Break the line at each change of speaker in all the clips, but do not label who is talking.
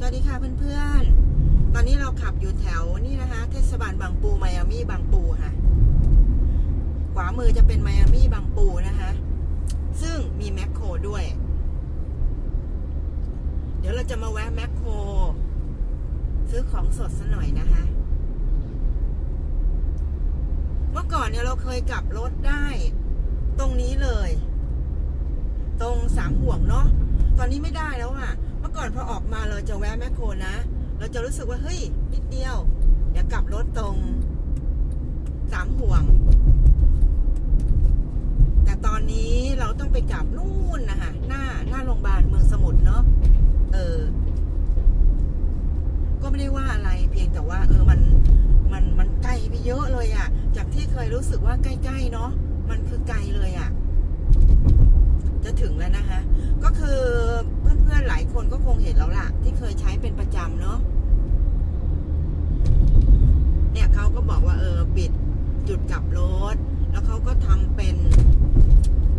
สวัสดีค่ะเพื่อนๆ ตอนนี้เราขับอยู่แถวนี่นะคะ เทศบาลบางปูไมอามี่บางปูค่ะ ขวามือจะเป็นไมอามี่บางปูนะคะ ซึ่งมีแมคโครด้วย เดี๋ยวเราจะมาแวะแมคโครซื้อของสดซะหน่อยนะคะ เมื่อก่อนเนี่ยเราเคยกลับรถได้ ตรงนี้เลย สามห่วงเนาะตอนนี้ไม่ได้แล้วอะเมื่อก่อนพอออกมาเราจะแวะแมคโครนะ เราจะรู้สึกว่าเฮ้ยนิดเดียวเดี๋ยวกลับรถตรงสามห่วง แต่ตอนนี้เราต้องไปกลับนู่นนะคะหน้าหน้าโรงพยาบาลเมืองสมุทรเนาะเออ ก็ไม่ได้ว่าอะไรเพียงแต่ว่า เออมันมันมันไกลไปเยอะเลยอะจากที่เคยรู้สึกว่าใกล้ๆเนาะมันคือไกลเลยอะ ถึงแล้วนะคะ ก็คือเพื่อนๆหลายคนก็คงเห็นแล้วล่ะ ที่เคยใช้เป็นประจำเนาะเนี่ยเขาก็บอกว่าเออปิดจุดกลับรถ แล้วเขาก็ทำเป็น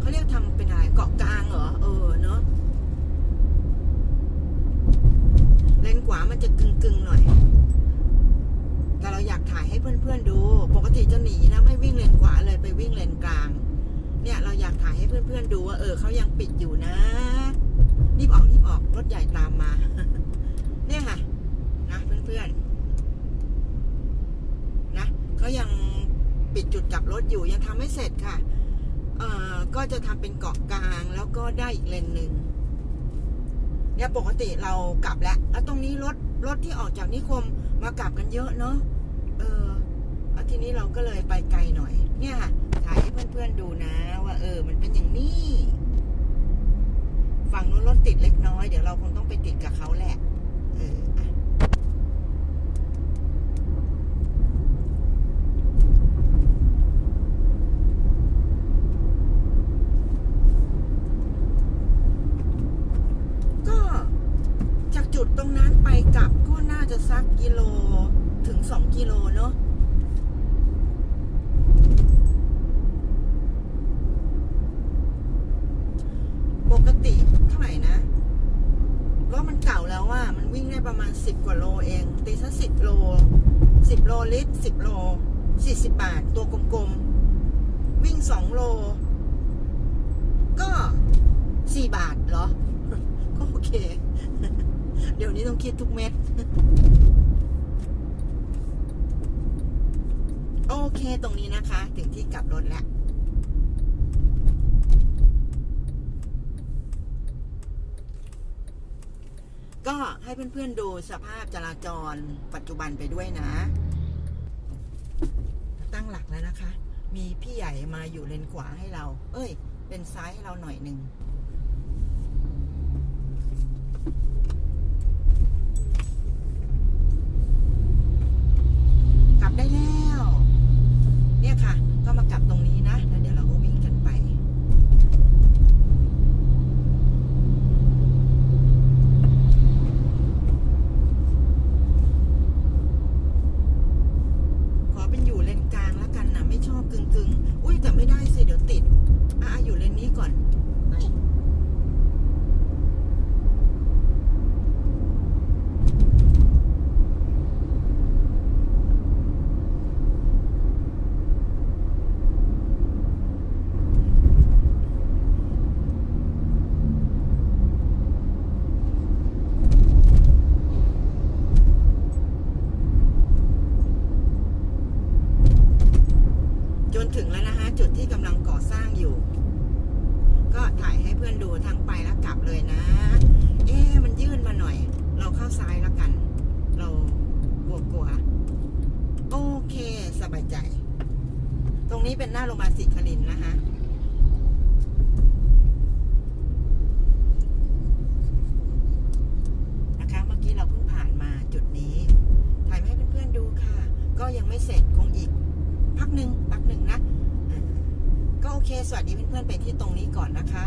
เขาเรียกทำเป็นอะไรเกาะกลางเหรอเออเนาะเลนขวามันจะกึ่งๆหน่อย แต่เราอยากถ่ายให้เพื่อนๆดู ปกติจะหนีนะไม่วิ่งเลนขวาเลยไปวิ่งเลนกลาง เนี่ยเราอยากถ่ายให้เพื่อนๆดูว่าเออเขายังปิดอยู่นะ รีบออกรีบออกรถใหญ่ตามมา เนี่ยค่ะ นะเพื่อนๆนะเขายังปิดจุดกลับรถอยู่ยังทำไม่เสร็จค่ะ เอ่อก็จะทำเป็นเกาะกลางแล้วก็ได้อีกเลนหนึ่งเนี่ยปกติเรากลับแล้วแล้วตรงนี้รถรถที่ออกจากนิคมมากลับกันเยอะเนาะเออทีนี้เราก็เลยไปไกลหน่อย เนี่ยค่ะายให้เพื่อนๆดูนะ ว่า เออ มันเป็นอย่างนี้ ฝั่งนู้นรถติดเล็กน้อย เดี๋ยวเราคงต้องไปติดกับเขาแหละ เอออะก็จากจุดตรงนั้นไปกลับก็น่าจะสักกิโลถึงสองกิโลเนาะ ปกติเท่าไหร่นะรถมันเก่าแล้ว ว่ามันวิ่งได้ประมาณสิบกว่าโลเอง ตีซะสิบโลสิบโลลิตรสิบโลสี่สิบบาท ตัวกลมๆ วิ่งสองโล ก็สี่บาทเหรอ ก็โอเค เดี๋ยวนี้ต้องคิดทุกเม็ด โอเคตรงนี้นะคะ ถึงที่กลับรถแล้ว ก็ให้เพื่อนๆดูสภาพจราจรปัจจุบันไปด้วยนะ ตั้งหลักแล้วนะคะ มีพี่ใหญ่มาอยู่เลนขวาให้เรา เอ้ยเลนซ้ายให้เราหน่อยหนึ่ง กลับได้แล้ว เนี่ยค่ะ ก็มากลับตรงนี้นะ แล้วเดี๋ยวเราก็วิ่งกันไป ขอเป็นอยู่เลนกลางแล้ว กึ่งกึ่งๆอุ้ยแต่ไม่ได้สิเดี๋ยวติดอะอยู่เลนนี้ก่อนไปจนถึงแล้วนะคะ จุดที่กำลังก่อสร้างอยู่ ก็ถ่ายให้ เพื่อนดูทั้งไปและกลับเลยนะ เอ๊มันยื่นมาหน่อย เราเข้าซ้ายแล้วกัน เรากลัวกลัวๆโอเค สบายใจ ตรงนี้เป็นหน้าโรงพยาบาลศรีคลินนะคะนะคะเมื่อกี้เราเพิ่งผ่านมาจุดนี้ ถ่ายให้เพื่อนๆดูค่ะ ก็ยังไม่เสร็จคงอีก พักหนึ่งพักหนึ่งนะก็โอเค สวัสดีเพื่อนๆไปที่ตรงนี้ก่อนนะคะ